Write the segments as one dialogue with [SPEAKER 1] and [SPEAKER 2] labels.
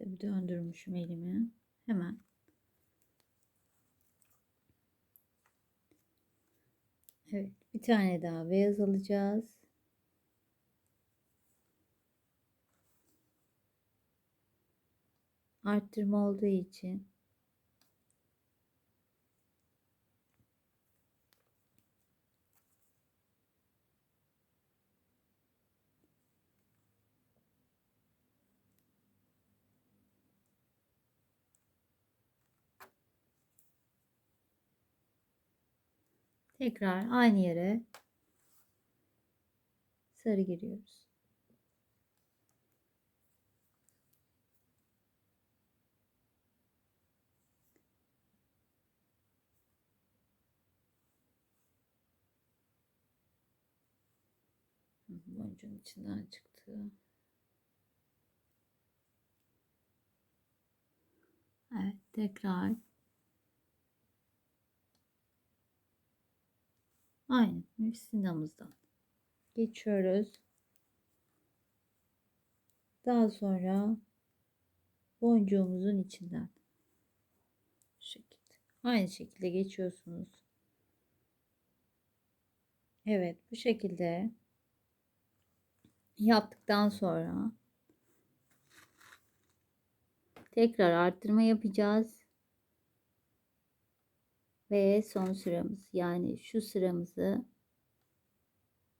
[SPEAKER 1] Tabii döndürmüşüm elimi. Hemen. Evet, bir tane daha beyaz alacağız. Arttırma olduğu için tekrar aynı yere sarı giriyoruz. Boncuğun içinden çıktı. Evet, tekrar aynı müfsinamızdan geçiyoruz. Daha sonra boncuğumuzun içinden şu şekilde aynı şekilde geçiyorsunuz. Evet, bu şekilde yaptıktan sonra tekrar arttırma yapacağız. Ve son sıramız yani şu sıramızı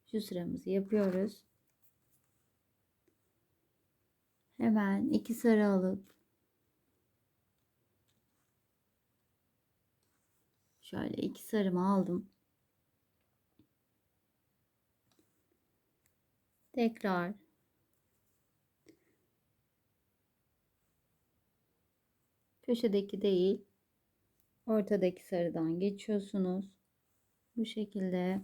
[SPEAKER 1] şu sıramızı yapıyoruz. Hemen iki sarı alıp şöyle iki sarımı aldım. Tekrar köşedeki değil ortadaki sarıdan geçiyorsunuz. Bu şekilde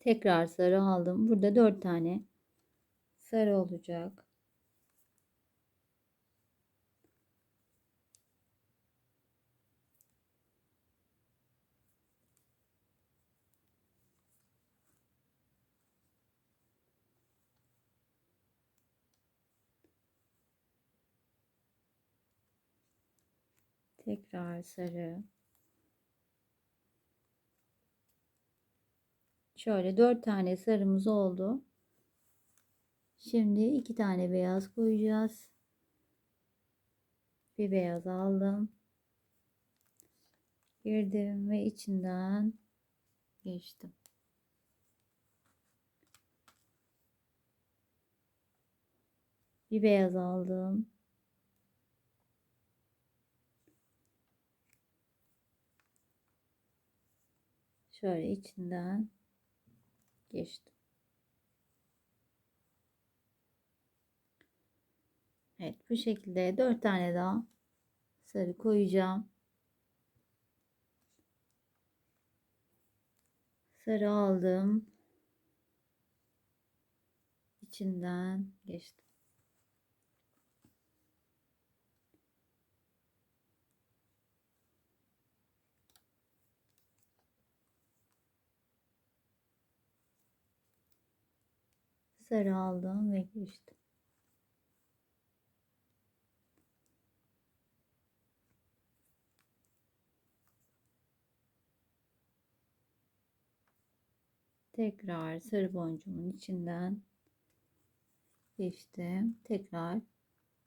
[SPEAKER 1] tekrar sarı aldım. Burada dört tane sarı olacak. Tekrar sarı. Şöyle dört tane sarımız oldu. Şimdi iki tane beyaz koyacağız. Bir beyaz aldım. Girdim ve içinden geçtim. Bir beyaz aldım. Şöyle içinden geçtim. Evet bu şekilde dört tane daha sarı koyacağım. Sarı aldım. İçinden geçtim. Sarı aldım ve geçtim. Tekrar sarı boncuğumun içinden geçtim. Tekrar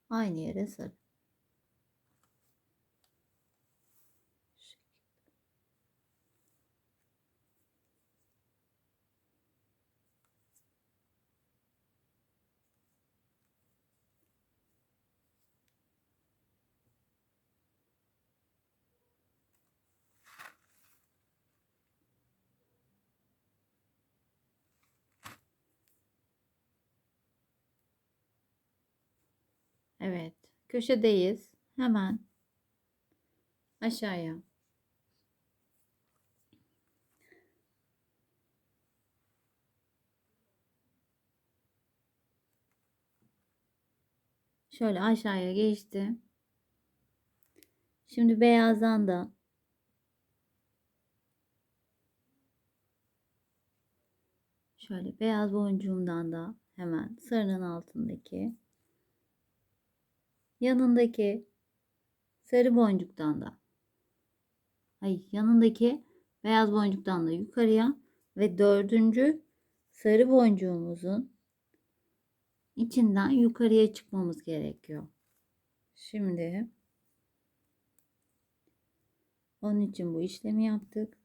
[SPEAKER 1] aynı yere sarı. Evet. Köşedeyiz. Hemen aşağıya. Şöyle aşağıya geçti. Şimdi beyazdan da şöyle beyaz boncuğumdan da hemen sarının altındaki yanındaki sarı boncuktan da ay yanındaki beyaz boncuktan da yukarıya ve dördüncü sarı boncuğumuzun içinden yukarıya çıkmamız gerekiyor. Şimdi onun için bu işlemi yaptık.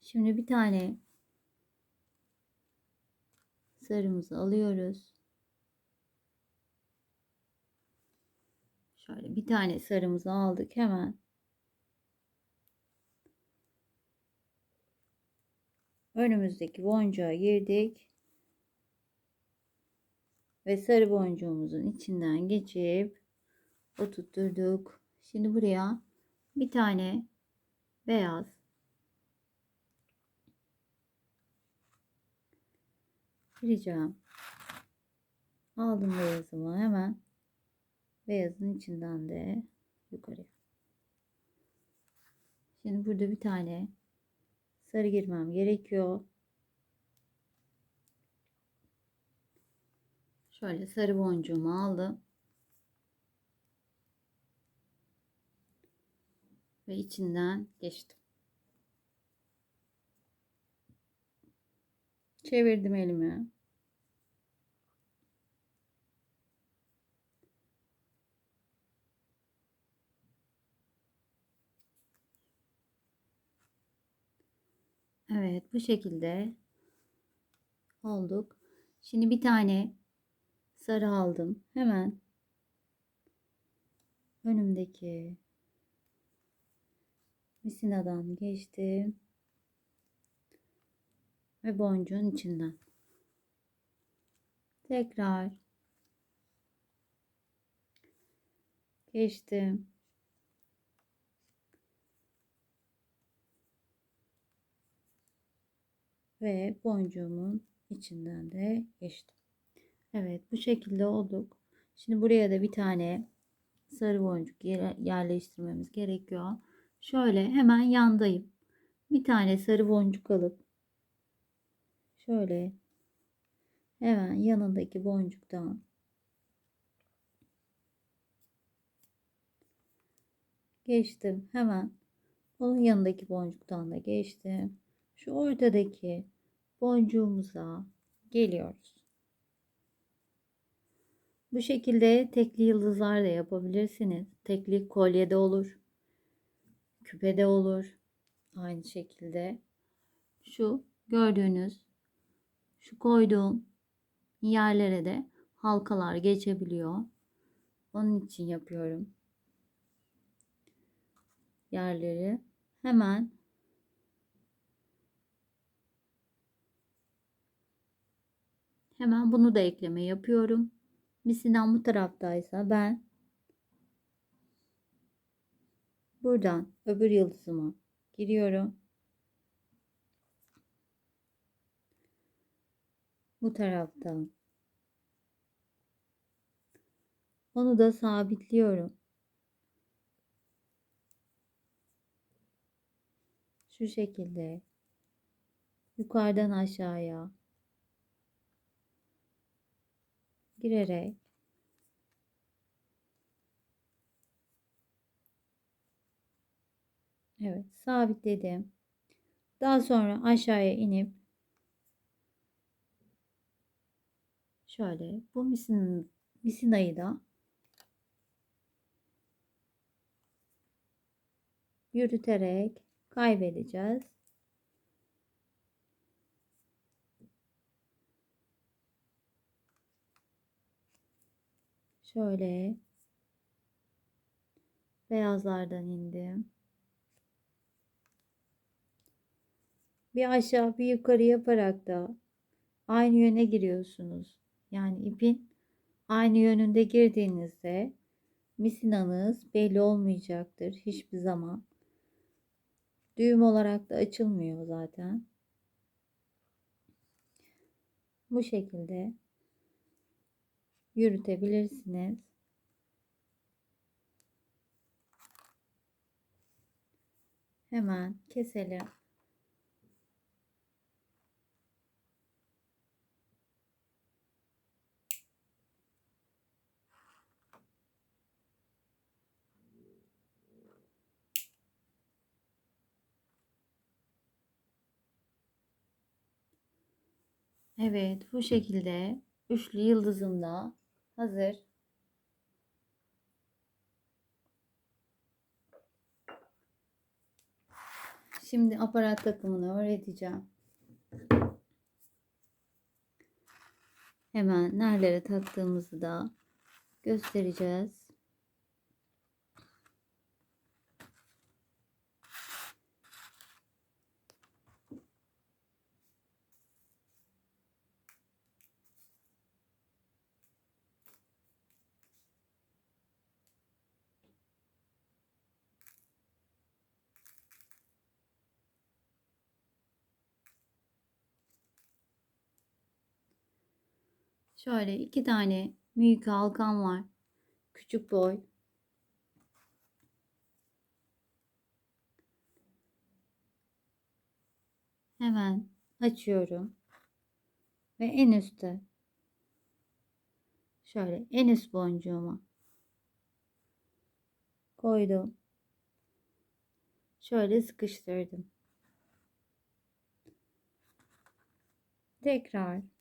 [SPEAKER 1] Şimdi bir tane sarımızı alıyoruz. Şöyle bir tane sarımızı aldık hemen. Önümüzdeki boncuğa girdik. Ve sarı boncuğumuzun içinden geçip oturtturduk. Şimdi buraya bir tane beyaz gireceğim. Aldım beyazımı hemen beyazın içinden de yukarıya. Şimdi burada bir tane sarı girmem gerekiyor. Şöyle sarı boncuğumu aldım. Ve içinden geçtim. Çevirdim elimi. Evet bu şekilde olduk. Şimdi bir tane sarı aldım. Hemen önümdeki misinadan geçtim. Ve boncuğun içinden. Tekrar geçtim. Ve boncuğumun içinden de geçtim. Evet bu şekilde olduk. Şimdi buraya da bir tane sarı boncuk yerleştirmemiz gerekiyor. Şöyle hemen yandayım. Bir tane sarı boncuk alıp şöyle hemen yanındaki boncuktan geçtim. Hemen onun yanındaki boncuktan da geçtim. Şu ortadaki boncuğumuza geliyoruz. Bu şekilde tekli yıldızlar da yapabilirsiniz. Tekli kolye de olur. Küpe de olur. Aynı şekilde şu gördüğünüz şu koyduğum yerlere de halkalar geçebiliyor. Onun için yapıyorum. Yerleri hemen hemen bunu da ekleme yapıyorum. Misinan bu taraftaysa ben buradan öbür yıldızıma giriyorum. Bu taraftan. Onu da sabitliyorum. Şu şekilde yukarıdan aşağıya girerek Evet sabitledim. Daha sonra aşağıya inip şöyle bu misin, misinayı da yürüterek kaybedeceğiz. Şöyle beyazlardan indim. Bir aşağı bir yukarı yaparak da aynı yöne giriyorsunuz. Yani ipin aynı yönünde girdiğinizde misinanız belli olmayacaktır hiçbir zaman. Düğüm olarak da açılmıyor zaten. Bu şekilde yürütebilirsiniz. Hemen keselim. Evet bu şekilde üçlü yıldızımda hazır. Şimdi aparat takımını öğreteceğim. Hemen nerelere taktığımızı da göstereceğiz. Şöyle iki tane büyük halkam var. Küçük boy. Hemen açıyorum. Ve en üstte şöyle en üst boncuğuma koydum. Şöyle sıkıştırdım. Tekrar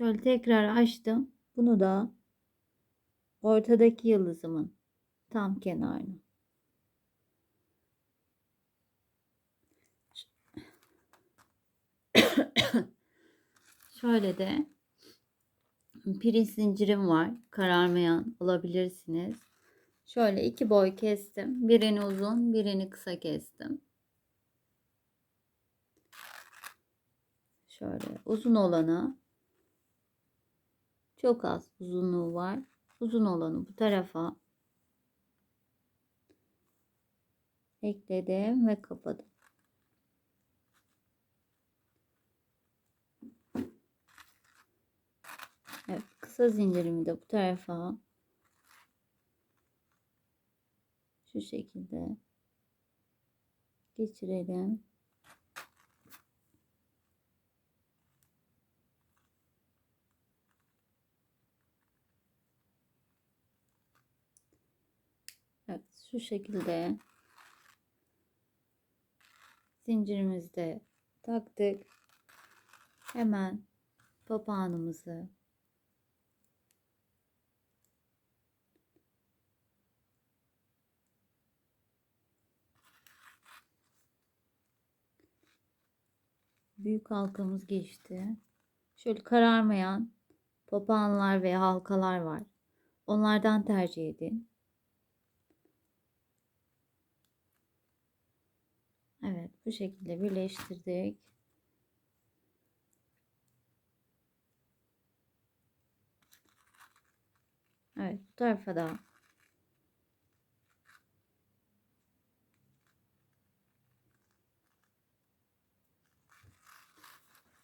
[SPEAKER 1] Şöyle tekrar açtım. Bunu da ortadaki yıldızımın tam kenarına. Şöyle de pirinç zincirim var. Kararmayan alabilirsiniz. Şöyle iki boy kestim. Birini uzun, birini kısa kestim. Şöyle uzun olanı çok az uzunluğu var. Uzun olanı bu tarafa ekledim ve kapadım. Evet, kısa zincirimi de bu tarafa şu şekilde geçirelim. Evet, şu şekilde zincirimizde taktık. Hemen papağanımızı büyük halkamız geçti. Şöyle kararmayan papağanlar ve halkalar var. Onlardan tercih edin. Evet bu şekilde birleştirdik. Evet bu tarafa da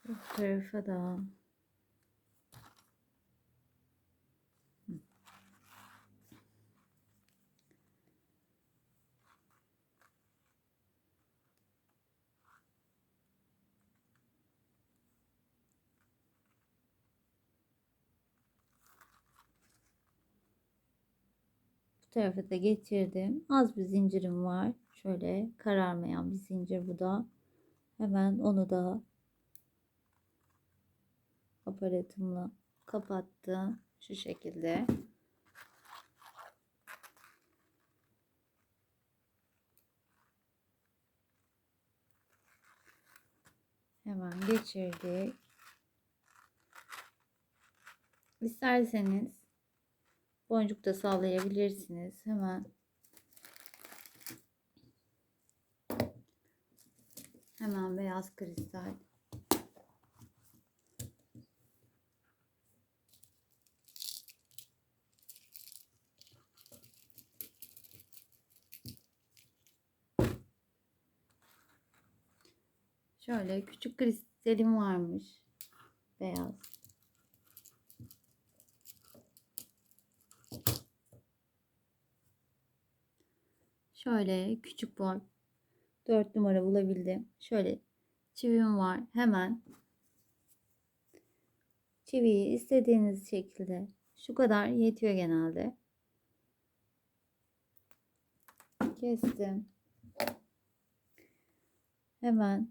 [SPEAKER 1] bu tarafa da Bu tarafa da getirdim. Az bir zincirim var. Şöyle kararmayan bir zincir bu da. Hemen onu da aparatımla kapattım. Şu şekilde. Hemen geçirdik. İsterseniz boncuk da sağlayabilirsiniz. Hemen hemen beyaz kristal Şöyle küçük kristalim varmış. Beyaz. Şöyle küçük boy. 4 numara bulabildim. Şöyle çivim var. Hemen çiviyi istediğiniz şekilde şu kadar yetiyor genelde. kestim. Hemen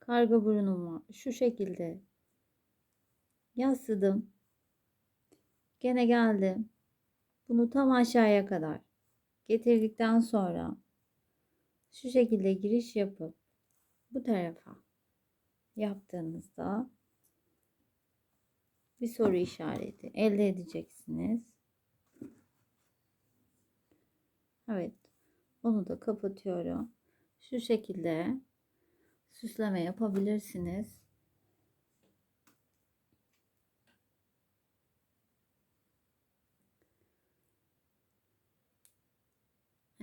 [SPEAKER 1] karga burnumu şu şekilde yasladım. Gene geldim. Bunu tam aşağıya kadar getirdikten sonra şu şekilde giriş yapıp bu tarafa yaptığınızda bir soru işareti elde edeceksiniz. Evet. Onu da kapatıyorum. Şu şekilde süsleme yapabilirsiniz.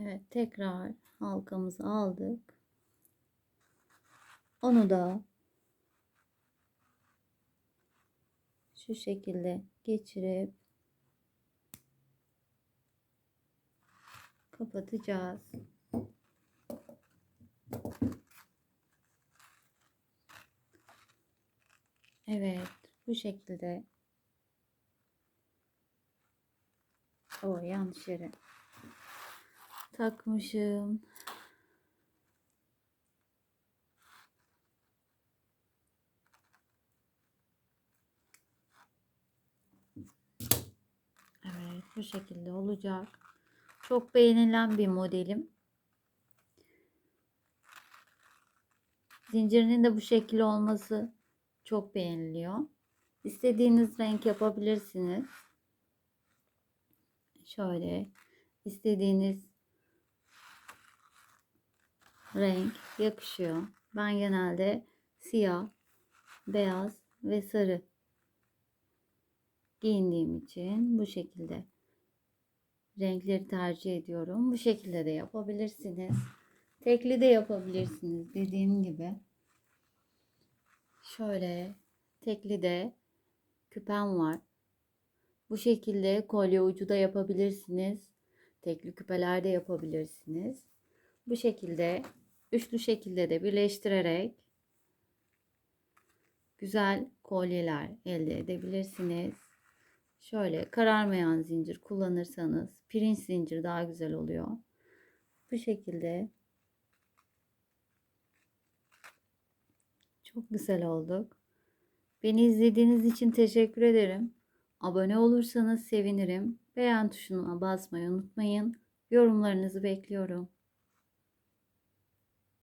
[SPEAKER 1] Evet, tekrar halkamızı aldık. Onu da şu şekilde geçirip kapatacağız. Evet, bu şekilde. O yanlış yere takmışım. Evet, bu şekilde olacak. Çok beğenilen bir modelim. Zincirinin de bu şekilde olması çok beğeniliyor. İstediğiniz renk yapabilirsiniz. Şöyle istediğiniz renk yakışıyor. Ben genelde siyah, beyaz ve sarı giyindiğim için bu şekilde renkleri tercih ediyorum. Bu şekilde de yapabilirsiniz. Tekli de yapabilirsiniz dediğim gibi. Şöyle tekli de küpem var. Bu şekilde kolye ucu da yapabilirsiniz. Tekli küpeler de yapabilirsiniz. Bu şekilde üçlü şekilde de birleştirerek güzel kolyeler elde edebilirsiniz. Şöyle kararmayan zincir kullanırsanız pirinç zincir daha güzel oluyor. Bu şekilde çok güzel olduk. Beni izlediğiniz için teşekkür ederim. Abone olursanız sevinirim. Beğen tuşuna basmayı unutmayın. Yorumlarınızı bekliyorum.